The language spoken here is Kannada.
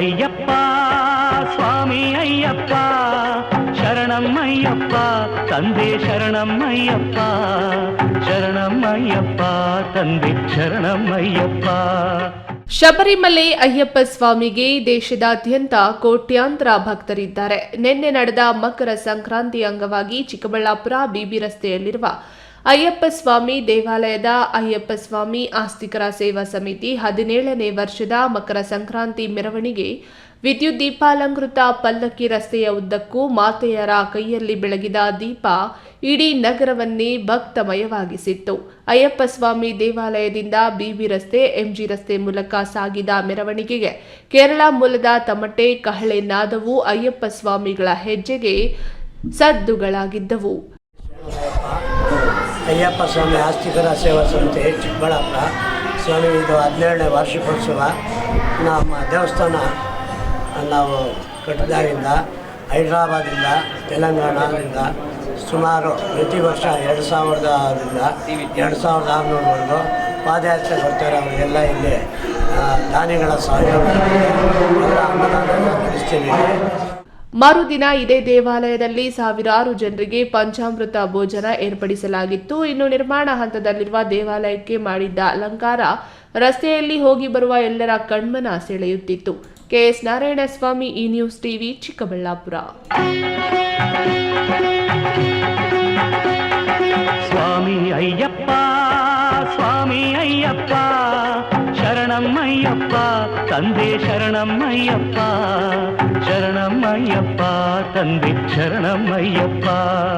అయ్యప్ప స్వామి అయ్యప్ప శరణమ్మయ్యప్ప తందే శరణమ్మయ్యప్ప శరణమ్మయ్యప్ప తందే శరణమ్మయ్యప్ప ಶಬರಿಮಲೆ ಅಯ್ಯಪ್ಪ ಸ್ವಾಮಿಗೆ ದೇಶದಾದ್ಯಂತ ಕೋಟ್ಯಾಂತರ ಭಕ್ತರಿದ್ದಾರೆ. ನಿನ್ನೆ ನಡೆದ ಮಕರ ಸಂಕ್ರಾಂತಿ ಅಂಗವಾಗಿ ಚಿಕ್ಕಬಳ್ಳಾಪುರ ಬಿಬಿ ರಸ್ತೆಯಲ್ಲಿರುವ ಅಯ್ಯಪ್ಪ ಸ್ವಾಮಿ ದೇವಾಲಯದ ಅಯ್ಯಪ್ಪ ಸ್ವಾಮಿ ಆಸ್ತಿಕರ ಸೇವಾ ಸಮಿತಿ ಹದಿನೇಳನೇ ವರ್ಷದ ಮಕರ ಸಂಕ್ರಾಂತಿ ಮೆರವಣಿಗೆ ವಿದ್ಯುತ್ ದೀಪಾಲಂಕೃತ ಪಲ್ಲಕ್ಕಿ ರಸ್ತೆಯ ಉದ್ದಕ್ಕೂ ಮಾತೆಯರ ಕೈಯಲ್ಲಿ ಬೆಳಗಿದ ದೀಪ ಇಡೀ ನಗರವನ್ನೇ ಭಕ್ತಮಯವಾಗಿಸಿತ್ತು. ಅಯ್ಯಪ್ಪ ಸ್ವಾಮಿ ದೇವಾಲಯದಿಂದ ಬಿಬಿ ರಸ್ತೆ, ಎಂಜಿ ರಸ್ತೆ ಮೂಲಕ ಸಾಗಿದ ಮೆರವಣಿಗೆಗೆ ಕೇರಳ ಮೂಲದ ತಮಟೆ, ಕಹಳೆ ನಾದವು ಅಯ್ಯಪ್ಪ ಸ್ವಾಮಿಗಳ ಹೆಜ್ಜೆಗೆ ಸದ್ದುಗಳಾಗಿದ್ದವು. ಅಯ್ಯಪ್ಪ ಸ್ವಾಮಿ ಆಸ್ತಿಕರ ಸೇವಾ ಸಮಿತಿ ಚಿಕ್ಕಬಳ್ಳಾಪುರ ಸ್ವಾಮಿ, ಇದು ಹದಿನೇಳನೇ ವಾರ್ಷಿಕೋತ್ಸವ. ನಮ್ಮ ದೇವಸ್ಥಾನ, ನಾವು ಕಟ್ಟಿದಾಗಿಂದ ಹೈದ್ರಾಬಾದಿಂದ ತೆಲಂಗಾಣದಿಂದ ಸುಮಾರು ಪ್ರತಿ ವರ್ಷ ಎರಡು ಸಾವಿರದಿಂದ ಎರಡು ಸಾವಿರದ ಆರುನೂರವರೆಗೂ ಪಾದಯಾತ್ರೆ ಬರ್ತಾರೆ. ಅವರಿಗೆಲ್ಲ ಇಲ್ಲಿ ದಾನಿಗಳ ಎಲ್ಲ ಅನ್ನದಾನ ನಡೆಸ್ತೀವಿ ಮರುದಿನ ಇದೇ ದೇವಾಲಯದಲ್ಲಿ ಸಾವಿರಾರು ಜನರಿಗೆ ಪಂಚಾಮೃತ ಭೋಜನ ಏರ್ಪಡಿಸಲಾಗಿತ್ತು. ಇನ್ನು ನಿರ್ಮಾಣ ಹಂತದಲ್ಲಿರುವ ದೇವಾಲಯಕ್ಕೆ ಮಾಡಿದ್ದ ಅಲಂಕಾರ ರಸ್ತೆಯಲ್ಲಿ ಹೋಗಿ ಬರುವ ಎಲ್ಲರ ಕಣ್ಮನ ಸೆಳೆಯುತ್ತಿತ್ತು. ಕೆಎಸ್ ನಾರಾಯಣಸ್ವಾಮಿ, ಈ ನ್ಯೂಸ್ ಟಿವಿ, ಚಿಕ್ಕಬಳ್ಳಾಪುರ. ಸ್ವಾಮಿ ಅಯ್ಯಪ್ಪ ஐயப்பா தந்தே சரணம் ஐயப்பா. சரணம் ஐயப்பா தந்தை சரணம் ஐயப்பா.